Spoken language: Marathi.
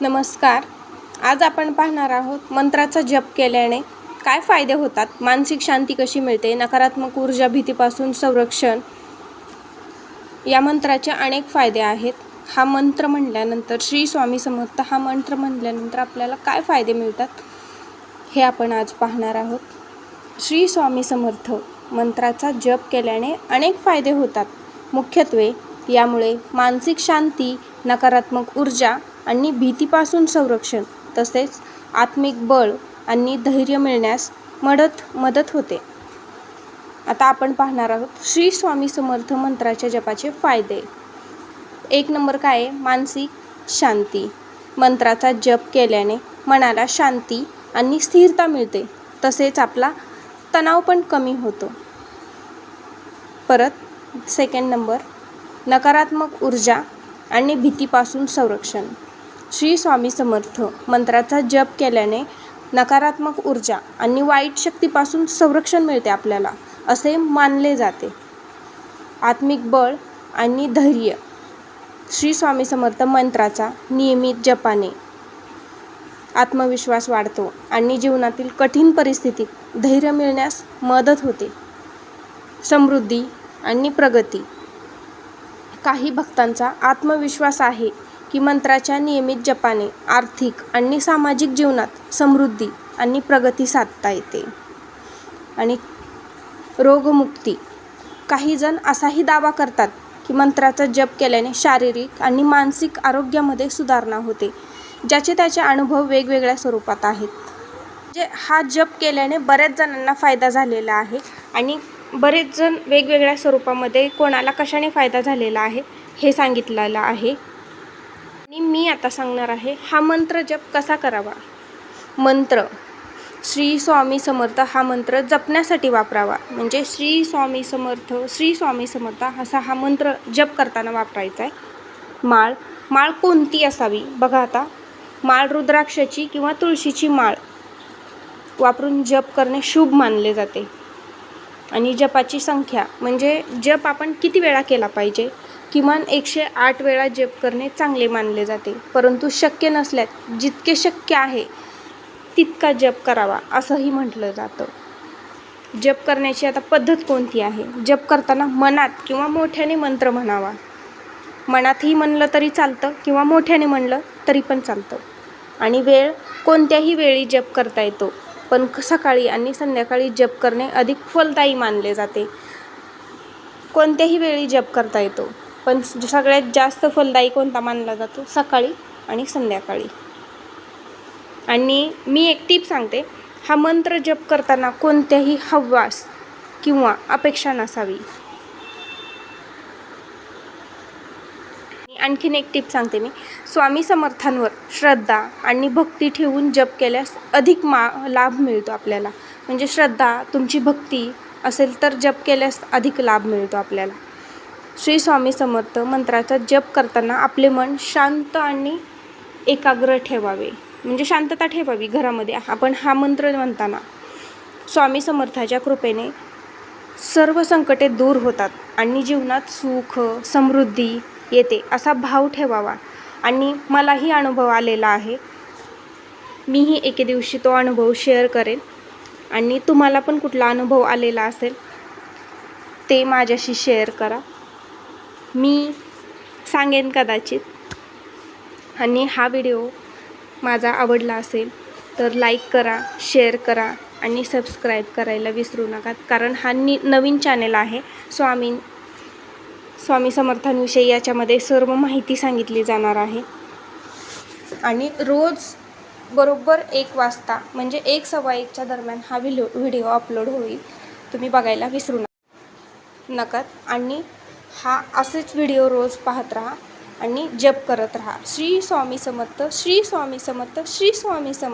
नमस्कार. आज आपण पाहणार आहोत मंत्राचा जप केल्याने काय फायदे होतात? मानसिक शांती कशी मिळते? नकारात्मक ऊर्जा भीतीपासून संरक्षण या मंत्राचे अनेक फायदे आहेत. हा मंत्र म्हणल्यानंतर श्री स्वामी समर्थ हा मंत्र म्हणल्यानंतर आपल्याला काय फायदे मिळतात? हे आपण आज पाहणार आहोत. श्री स्वामी समर्थ मंत्राचा जप केल्याने अनेक फायदे होतात. मुख्यत्वे यामुळे मानसिक शांती नकारात्मक ऊर्जा आणि भीतीपासून संरक्षण तसेच आत्मिक बळ आणि धैर्य मिळण्यास मदत मदत होते. आता आपण पाहणार आहोत श्री स्वामी समर्थ मंत्राच्या जपाचे फायदे. एक नंबर काय आहे? मानसिक शांती. मंत्राचा जप केल्याने मनाला शांती आणि स्थिरता मिळते. तसेच आपला तणाव पण कमी होतो. परत सेकंड नंबर नकारात्मक ऊर्जा आणि भीतीपासून संरक्षण. श्री स्वामी समर्थ मंत्राचा जप केल्याने नकारात्मक ऊर्जा आणि वाईट शक्तीपासून संरक्षण मिळते आपल्याला असे मानले जाते. आत्मिक बळ आणि धैर्य श्री स्वामी समर्थ मंत्राचा नियमित जपाने. आत्मविश्वास वाढतो आणि जीवनातील कठीण परिस्थितीत धैर्य मिळण्यास मदत होते. समृद्धी आणि प्रगती. काही भक्तांचा आत्मविश्वास आहे की मंत्राच्या नियमित जपाने आर्थिक आणि सामाजिक जीवनात समृद्धी आणि प्रगती साधता येते. आणि रोगमुक्ती. काही जण असाही दावा करतात की मंत्राचा जप केल्याने शारीरिक आणि मानसिक आरोग्यामध्ये सुधारणा होते ज्याचे त्याचे अनुभव वेगवेगळ्या स्वरूपात आहेत. म्हणजे हा जप केल्याने बऱ्याच जणांना फायदा झालेला आहे आणि बरेच जण वेगवेगळ्या स्वरूपामध्ये कोणाला कशाने फायदा झालेला आहे हे सांगितलेलं आहे. आता सांगणार आहे हा मंत्र जप कसा करावा? मंत्र श्री स्वामी समर्थ हा मंत्र जपण्यासाठी वापरावा. म्हणजे श्री स्वामी समर्थ श्री स्वामी समर्थ असा हा मंत्र जप करताना वापरायचा आहे माळ माळ कोणती असावी? बघा आता माळ रुद्राक्षाची किंवा तुळशीची माळ. वापरून जप करणे शुभ मानले जाते. आणि जपाची संख्या म्हणजे जप आपण किती वेळा केला पाहिजे? किमान एकशे आठ वेळा जप करणे चांगले मानले जाते. परंतु शक्य नसल्यास जितके शक्य आहे तितका जप करावा असंही म्हटलं जातं. जप करण्याची आता पद्धत कोणती आहे? जप करताना मनात किंवा मोठ्याने मंत्र म्हणावा. मनातही म्हणलं तरी चालतं किंवा मोठ्याने म्हणलं तरी पण चालतं. आणि वेळ कोणत्याही वेळी जप करता येतो. पण सकाळी आणि संध्याकाळी जप करणे अधिक फलदायी मानले जाते. कोणत्याही वेळी जप करता येतो. पण सगळ्यात जास्त फलदायी कोणता मानला जातो? सकाळी आणि संध्याकाळी. आणि मी एक टीप सांगते. हा मंत्र जप करताना कोणत्याही हव्वास किंवा अपेक्षा नसावी. आणखीन एक टीप सांगते मी. स्वामी समर्थांवर श्रद्धा आणि भक्ती ठेवून जप केल्यास अधिक मा लाभ मिळतो आपल्याला. म्हणजे श्रद्धा तुमची भक्ती असेल तर जप केल्यास अधिक लाभ मिळतो आपल्याला. श्री स्वामी समर्थ मंत्राचा जप करताना आपले मन शांत आणि एकाग्र ठेवावे. म्हणजे शांतता ठेवावी घरामध्ये. आपण हा मंत्र म्हणताना स्वामी समर्थाच्या कृपेने सर्व संकटे दूर होतात आणि जीवनात सुख समृद्धी येते असा भाव ठेवावा. आणि मलाही अनुभव आलेला आहे. मीही एके दिवशी तो अनुभव शेअर करेन. आणि तुम्हाला पण कुठला अनुभव आलेला असेल ते माझ्याशी शेअर करा. मी सांगेन कदाचित. आणि हा व्हिडिओ माझा आवडला असेल तर लाईक करा शेअर करा आणि सबस्क्राईब करायला विसरू नका. कारण हा नि नवीन चॅनेल आहे. स्वामी स्वामी समर्थांविषयी याच्यामध्ये सर्व माहिती सांगितली जाणार आहे. आणि रोज बरोबर एक वाजता म्हणजे एक सव्वा एकच्या दरम्यान हा व्हिडिओ व्हिडिओ अपलोड होईल. तुम्ही बघायला विसरू नका. नकात आणि हा असेच व्हिडिओ रोज पाहत राहा आणि जप करत राहा. श्री स्वामी समर्थ श्री स्वामी समर्थ श्री स्वामी समर्थ.